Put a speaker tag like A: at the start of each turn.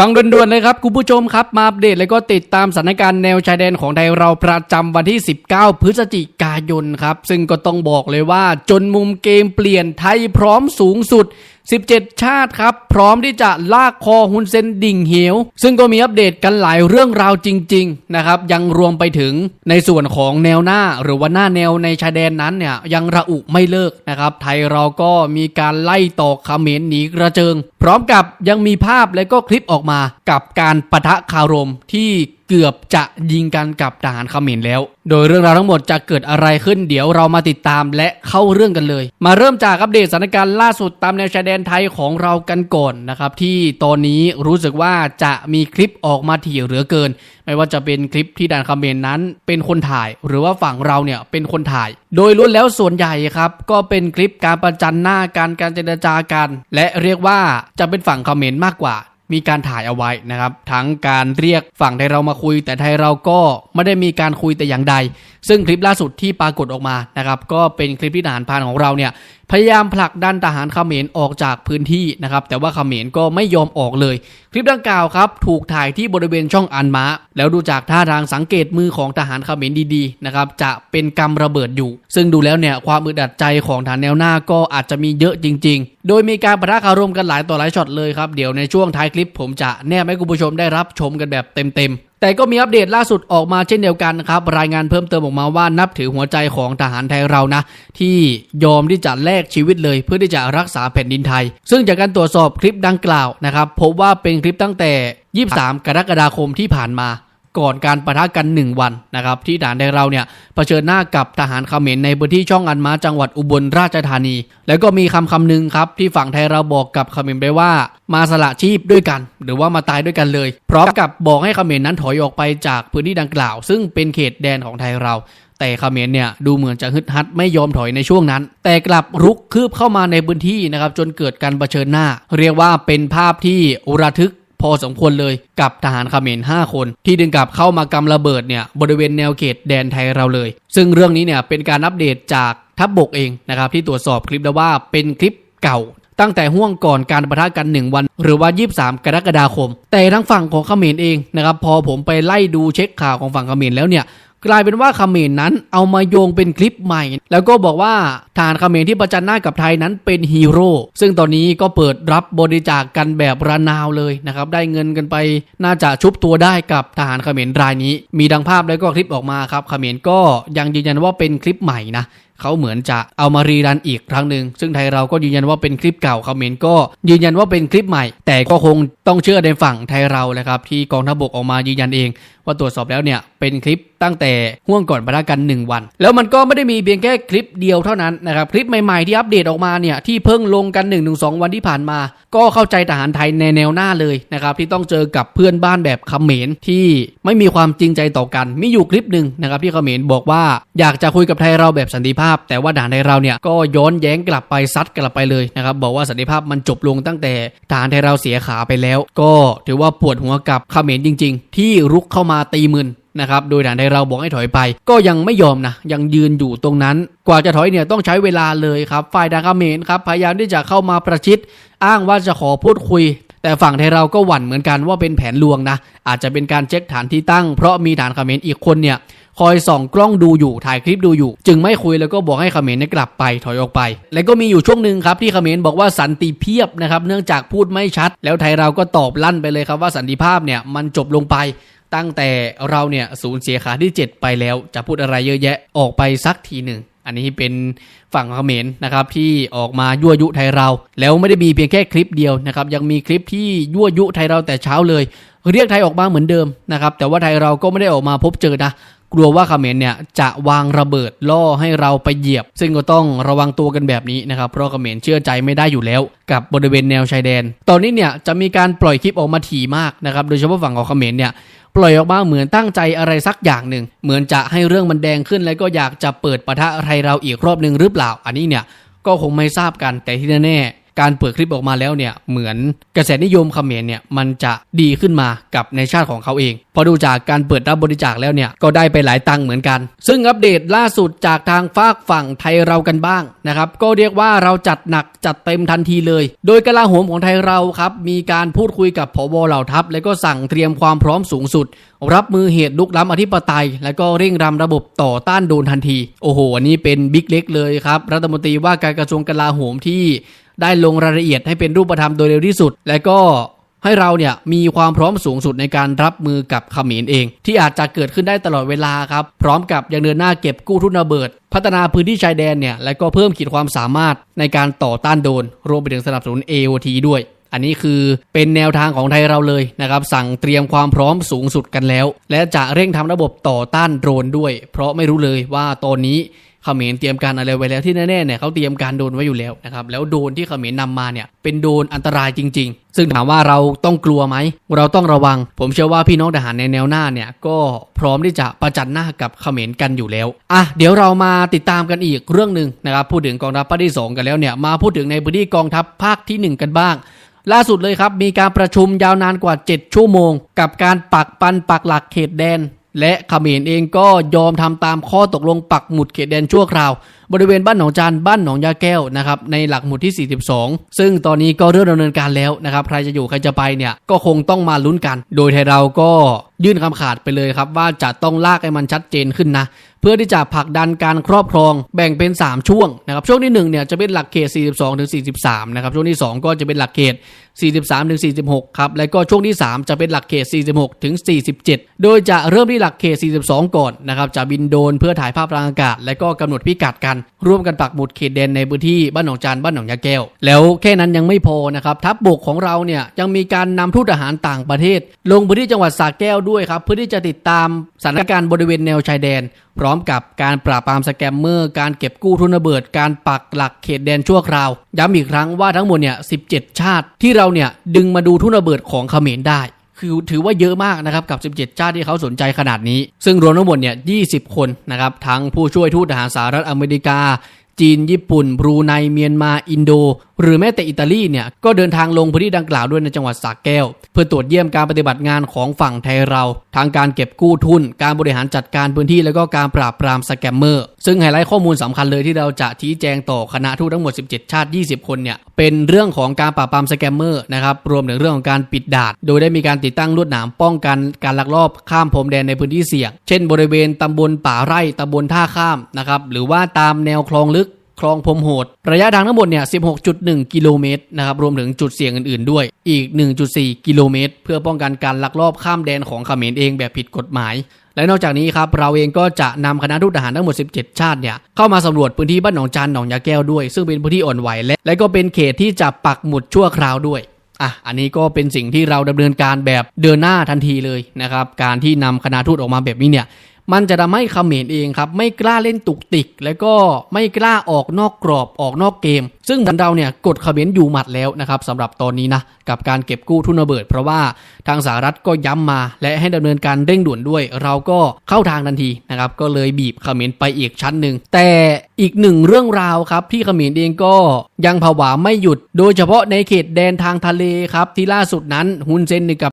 A: ฟังด่วนๆเลยครับคุณผู้ชมครับมาอัปเดตและก็ติดตามสถานการณ์แนวชายแดนของไทยเราประจำวันที่ 19 พฤศจิกายนครับ ซึ่งก็ต้องบอกเลยว่าจนมุมเกมเปลี่ยนไทยพร้อมสูงสุด 17 ชาติครับ พร้อมที่จะลากคอฮุนเซนดิ่งเหว ซึ่งก็มีอัปเดตกันหลายเรื่องราวจริง ๆ นะครับ ยังรวมไปถึงในส่วนของแนวหน้าหรือว่าหน้าแนวในชายแดนนั้นเนี่ยยังระอุไม่เลิกนะครับ ไทยเราก็มีการไล่ตอกเขมรหนีกระเจิง พร้อมกับยังมีภาพและก็คลิปออกมากับการปะทะคารมที่ เกือบจะยิงกันกับทหารเขมรแล้ว โดยเรื่องราวทั้งหมดจะเกิดอะไรขึ้น เดี๋ยวเรามาติดตามและเข้าเรื่องกันเลย มาเริ่มจากอัปเดตสถานการณ์ล่าสุดตามแนวชายแดนไทยของเรากันก่อนนะครับที่ตอนนี้รู้สึกว่าจะมีคลิปออกมาถี่เหลือเกิน ไม่ว่าจะเป็นคลิปที่ด่านเขมรนั้นเป็นคนถ่าย หรือว่าฝั่งเราเนี่ยเป็นคนถ่าย โดยล้วนแล้วส่วนใหญ่ครับก็เป็นคลิปการประจันหน้าการการเจรจากันและเรียกว่าจะเป็นฝั่งเขมรมากกว่า มีการถ่ายเอาไว้นะครับ ทั้งการเรียกฝั่งไทยเรามาคุย แต่ไทยเราก็ไม่ได้มีการคุยแต่อย่างใด ซึ่งคลิปล่าสุดที่ปรากฏออกมานะครับก็เป็นคลิปที่ทหารพานของเราเนี่ยพยายามผลักดันทหารเขมรออกจากพื้นที่นะครับแต่ว่าเขมรก็ไม่ยอมออกเลย คลิปดังกล่าวครับถูกถ่ายที่บริเวณช่องอันมาแล้วดูจากท่าทางสังเกตมือของทหารเขมรดีๆนะครับจะเป็นกำระเบิดอยู่ ซึ่งดูแล้วเนี่ยความอึดอัดใจของฐานแนวหน้าก็อาจจะมีเยอะจริง ๆ โดยมีการประทะคารมกันหลายต่อหลายช็อตเลยครับเดี๋ยวในช่วงท้ายคลิปผมจะแนบให้คุณผู้ชมได้รับชมกันแบบเต็มๆแต่ก็มีอัปเดตล่าสุดออกมาเช่นเดียวกันนะครับ รายงานเพิ่มเติมออกมาว่านับถือหัวใจของทหารไทยเรานะ ที่ยอมที่จะแลกชีวิตเลย เพื่อที่จะรักษาแผ่นดินไทย ซึ่งจากการตรวจสอบคลิปดังกล่าวนะครับ พบว่าเป็นคลิปตั้งแต่ 23 กรกฎาคมที่ผ่านมา ก่อนการประทะกัน1วันนะครับที่ด่านไทยเราเนี่ยเผชิญหน้ากับทหารเขมรในพื้นที่ช่องอันมาจังหวัดอุบลราชธานี แล้วก็มีคำคำหนึ่งครับที่ฝั่งไทยเราบอกกับเขมรไปว่า มาสละชีพด้วยกัน หรือว่ามาตายด้วยกันเลย พร้อมกับบอกให้เขมรนั้นถอยออกไปจากพื้นที่ดังกล่าว ซึ่งเป็นเขตแดนของไทยเราแต่เขมรเนี่ยดูเหมือนจะฮึดฮัดไม่ยอมถอยในช่วงนั้น แต่กลับรุกคืบเข้ามาในพื้นที่นะครับจนเกิดการเผชิญหน้า เรียกว่าเป็นภาพที่อุระทึก อสมควรเลยกับทหารเขมร5 คน ที่ดึงกลับเข้ามากำระเบิดเนี่ยบริเวณแนวเขตแดนไทยเราเลย ซึ่งเรื่องนี้เนี่ยเป็นการอัปเดตจากทัพบบกเองนะครับที่ตรวจสอบคลิปแล้วว่าเป็นคลิปเก่าตั้งแต่ห่วงก่อนการประทะกัน 1 วัน หรือว่า 23 กรกฎาคม แต่ทั้งฝั่งของเขมรเองนะครับพอผมไปไล่ดูเช็คข่าวของฝั่งเขมรแล้วเนี่ย กลายเป็นว่าเขมรนั้นเอามาโยงเป็นคลิปใหม่ แล้วก็บอกว่าทหารเขมรที่ประจันหน้ากับไทยนั้นเป็นฮีโร่ซึ่งตอนนี้ก็เปิดรับบริจาคกกันแบบระนาวเลยนะครับได้เงินกันไปน่าจะชุบตัวได้กับทหารเขมรรายนี้ มีดังภาพแล้วก็คลิปออกมาครับเขมรก็ยังยืนยันว่าเป็นคลิปใหม่นะเขาเหมือนจะเอามารีรันอีกครั้งหนึ่งซึ่งไทยเราก็ยืนยันว่าเป็นคลิปเก่าเขมรก็ยืนยันว่าเป็นคลิปใหม่ แต่ก็คงต้องเชื่อในฝั่งไทยเราแหละครับที่กองทัพบกออกมายืนยันเอง ว่าตรวจสอบแล้วเนี่ยเป็นคลิปตั้งแต่ห่วงก่อนประทะกัน 1 วัน แล้วมันก็ไม่ได้มีเพียงแค่คลิปเดียวเท่านั้นนะครับคลิปใหม่ๆที่อัปเดตออกมาเนี่ยที่เพิ่งลงกัน1นถึงสวันที่ผ่านมา ก็เข้าใจทหารไทยในแนวหน้าเลยนะครับที่ต้องเจอกับเพื่อนบ้านแบบเขมรที่ไม่มีความจริงใจต่อกัน มีอยู่คลิปหนึ่งนะครับที่เขมรบอกว่าอยากจะคุยกับไทยเราแบบสันติภาพ แต่ว่าด่านไทยเราเนี่ยก็ย้อนแย้งกลับไปซัดกลับไปเลยนะครับบอกว่าสันติภาพมันจบลงตั้งแต่ทหารไทยเราเสียขาไปแล้ว ก็ถือว่าปวดหัวกับเขมรจริง ๆ ที่รุกเข้ามาตีมึนนะครับ โดยด่านไทยเราบอกให้ถอยไป ก็ยังไม่ยอมนะ ยังยืนอยู่ตรงนั้น กว่าจะถอยเนี่ยต้องใช้เวลาเลยครับ ฝ่ายด่าเมรครับ พยายามที่จะเข้ามาประชิด อ้างว่าจะขอพูดคุย แต่ฝั่งไทยเราก็หวั่นเหมือนกันว่าเป็นแผนลวงนะ อาจจะเป็นการเช็คฐานที่ตั้ง เพราะมีฐานเมรอีกคนเนี่ยคอยส่องกล้องดูอยู่ถ่ายคลิปดูอยู่ จึงไม่คุยแล้วก็บอกให้เขมรเนี่ยกลับไปถอยออกไป แล้วก็มีอยู่ช่วงหนึ่งครับที่เขมรบอกว่าสันติเพียบนะครับเนื่องจากพูดไม่ชัด แล้วไทยเราก็ตอบลั่นไปเลยครับว่าสันติภาพเนี่ยมันจบลงไป ตั้งแต่เราเนี่ยสูญเสียขาที่ 7 ไปแล้ว จะพูดอะไรเยอะแยะออกไปสักทีหนึ่ง อันนี้เป็นฝั่งเขมรนะครับที่ออกมายั่วยุไทยเรา แล้วไม่ได้มีเพียงแค่คลิปเดียวนะครับยังมีคลิปที่ยั่วยุไทยเราแต่เช้าเลย เรียกไทยออกมาเหมือนเดิมนะครับแต่ว่าไทยเราก็ไม่ได้ออกมาพบเจอนะ กลัวว่าเขมรเนี่ยจะวางระเบิดล่อให้เราไปเหยียบ ซึ่งก็ต้องระวังตัวกันแบบนี้นะครับ เพราะเขมรเชื่อใจไม่ได้อยู่แล้ว กับบริเวณแนวชายแดน ตอนนี้เนี่ยจะมีการปล่อยคลิปออกมาถี่มากนะครับ โดยเฉพาะฝั่งของเขมรเนี่ยปล่อยออกมาเหมือนตั้งใจอะไรสักอย่างหนึ่ง เหมือนจะให้เรื่องมันแดงขึ้นแล้วก็อยากจะเปิดปะทะไทยเราอีกรอบหนึ่งหรือเปล่า อันนี้เนี่ยก็คงไม่ทราบกันแต่ที่แน่ๆ การเปิดคลิปออกมาแล้วเนี่ยเหมือนกระแสนิยมเขมรเนี่ยมันจะดีขึ้นมากับในชาติของเขาเองพอดูจากการเปิดรับบริจาคแล้วเนี่ยก็ได้ไปหลายตังค์เหมือนกัน ซึ่งอัปเดตล่าสุดจากทางฝากฝั่งไทยเรากันบ้างนะครับก็เรียกว่าเราจัดหนักจัดเต็มทันทีเลย โดยกลาโหมของไทยเราครับมีการพูดคุยกับผบเหล่าทัพ และก็สั่งเตรียมความพร้อมสูงสุด รับมือเหตุลุกล้ำอธิปไตย และก็เร่งรำระบบต่อต้านโดนทันที โอ้โหอันนี้เป็นบิ๊กเล็กเลยครับรัฐมนตรีว่าการกระทรวงกลาโหมที่ ได้ลงรายละเอียดให้เป็นรูปธรรมโดยเร็วที่สุด และก็ให้เราเนี่ยมีความพร้อมสูงสุดในการรับมือกับเขมรเอง ที่อาจจะเกิดขึ้นได้ตลอดเวลาครับ พร้อมกับยังเดินหน้าเก็บกู้ทุนระเบิด พัฒนาพื้นที่ชายแดนเนี่ยและก็เพิ่มขีดความสามารถในการต่อต้านโดน รวมไปถึงสนับสนุน AOT ด้วยอันนี้คือเป็นแนวทางของไทยเราเลยนะครับ สั่งเตรียมความพร้อมสูงสุดกันแล้ว และจะเร่งทำระบบต่อต้านโดรนด้วย เพราะไม่รู้เลยว่าตอนนี้ เขมรเตรียมการอะไรไว้แล้วที่แน่ๆเนี่ยเขาเตรียมการโดนไว้อยู่แล้วนะครับแล้วโดนที่เขมรนำมาเนี่ยเป็นโดนอันตรายจริง ๆ ซึ่งถามว่าเราต้องกลัวไหมเราต้องระวัง ผมเชื่อว่าพี่น้องทหารในแนวหน้าเนี่ยก็พร้อมที่จะประจันหน้ากับเขมรกันอยู่แล้วอะเดี๋ยวเรามาติดตามกันอีกเรื่องหนึ่งนะครับพูดถึงกองทัพภาคที่สองกันแล้วเนี่ยมาพูดถึงในพื้นที่กองทัพภาคที่หนึ่งกันบ้างล่าสุดเลยครับ มีการประชุมยาวนานกว่า 7 ชั่วโมง กับการปักปันปักหลักเขตแดน และเขมรเองก็ยอมทำตามข้อตกลงปักหมุดเขตแดนชั่วคราว บริเวณบ้านหนองจานบ้านหนองยาแก้วนะครับในหลักหมุดที่ 42 ซึ่งตอนนี้ก็เริ่มดำเนินการแล้วนะครับใครจะอยู่ใครจะไปเนี่ยก็คงต้องมาลุ้นกัน โดยไทยเราก็ยื่นคำขาดไปเลยครับว่าจะต้องลากให้มันชัดเจนขึ้นนะ พื่อที่จะผลักดันการครอบครองแบ่งเป็น 3 ช่วงนะครับช่วงที่1เนี่ยจะเป็นหลักเขต 42ถึง43นะครับช่วงที่ 2 ก็จะเป็นหลักเขต 43ถึง46ครับและก็ช่วงที่ 3 จะเป็นหลักเขต 46ถึง47 โดยจะเริ่มที่หลักเขต 42 ก่อนนะครับจะบินโดนเพื่อถ่ายภาพทางอากาศ และก็กำหนดพิกัดกัน ร่วมกันปักหมุดเขตแดนในพื้นที่บ้านหนองจานบ้านหนองยาแก้ว แล้วแค่นั้นยังไม่พอนะครับทัพบบกของเราเนี่ยยังมีการนำทูตทหารต่างประเทศ ลงพื้นที่จังหวัดสระแก้วด้วยครับเพื่อที่จะติดตามสถานการณ์บริเวณแนวชายแดน พร้อมกับการปราบปรามสแกมเมอร์ การเก็บกู้ทุนระเบิด การปักหลักเขตแดนชั่วคราว ย้ำอีกครั้งว่าทั้งหมดเนี่ย 17 ชาติที่เราเนี่ยดึงมาดูทุนระเบิดของเขมรได้ คือถือว่าเยอะมากนะครับกับ 17 ชาติที่เขาสนใจขนาดนี้ ซึ่งรวมทั้งหมดเนี่ย 20 คนนะครับ ทั้งผู้ช่วยทูตทหารสหรัฐอเมริกา จีน ญี่ปุ่น บรูไน เมียนมา อินโด หรือแม้แต่อิตาลีเนี่ย ก็เดินทางลงพื้นที่ดังกล่าวด้วยในจังหวัดสระแก้ว เพื่อตรวจเยี่ยมการปฏิบัติงานของฝั่งไทยเรา ทางการเก็บกู้ทุน การบริหารจัดการพื้นที่ แล้วก็การปราบปรามสแกมเมอร์ ซึ่งไฮไลท์ข้อมูลสำคัญเลยที่เราจะชี้แจงต่อคณะทูตทั้งหมด 17 ชาติ 20 คนเนี่ย เป็นเรื่องของการปราบปรามสแกมเมอร์นะครับ รวมถึงเรื่องของการปิดด่าน โดยได้มีการติดตั้งลวดหนามป้องกันการลักลอบข้ามพรมแดนในพื้นที่เสี่ยง เช่น บริเวณตำบลป่าไร่ตำบลท่าข้ามนะครับ หรือว่าตามแนวคลองลึก คลองพรมโหด ระยะทางทั้งหมดเนี่ย 16.1 กิโลเมตรนะครับรวมถึงจุดเสี่ยงอื่นๆด้วยอีก 1.4 กิโลเมตร เพื่อป้องกันการลักลอบข้ามแดนของเขมรเองแบบผิดกฎหมาย และนอกจากนี้ครับเราเองก็จะนำคณะทูตทหารทั้งหมด 17 ชาติเนี่ยเข้ามาสำรวจพื้นที่บ้านหนองจานหนองยาแก้วด้วย ซึ่งเป็นพื้นที่อ่อนไหวและและก็เป็นเขตที่จะปักหมุดชั่วคราวด้วยอะ อันนี้ก็เป็นสิ่งที่เราดำเนินการแบบเดินหน้าทันทีเลยนะครับ การที่นำคณะทูตออกมาแบบนี้เนี่ย มันจะทำให้เขมรเองครับ ไม่กล้าเล่นตุกติก แล้วก็ไม่กล้าออกนอกกรอบออกนอกเกม ซึ่งเราเนี่ยกดเขมรอยู่หมัดแล้วนะครับสำหรับตอนนี้นะกับการเก็บกู้ทุนระเบิด เพราะว่าทางสหรัฐก็ย้ำมา และให้ดำเนินการเร่งด่วนด้วย เราก็เข้าทางทันทีนะครับก็เลยบีบเขมรไปอีกชั้นหนึ่งแต่อีกหนึ่งเรื่องราวครับที่เขมรเองก็ยังผวาไม่หยุด โดยเฉพาะในเขตแดนทางทะเลครับที่ล่าสุดนั้นฮุนเซนกับ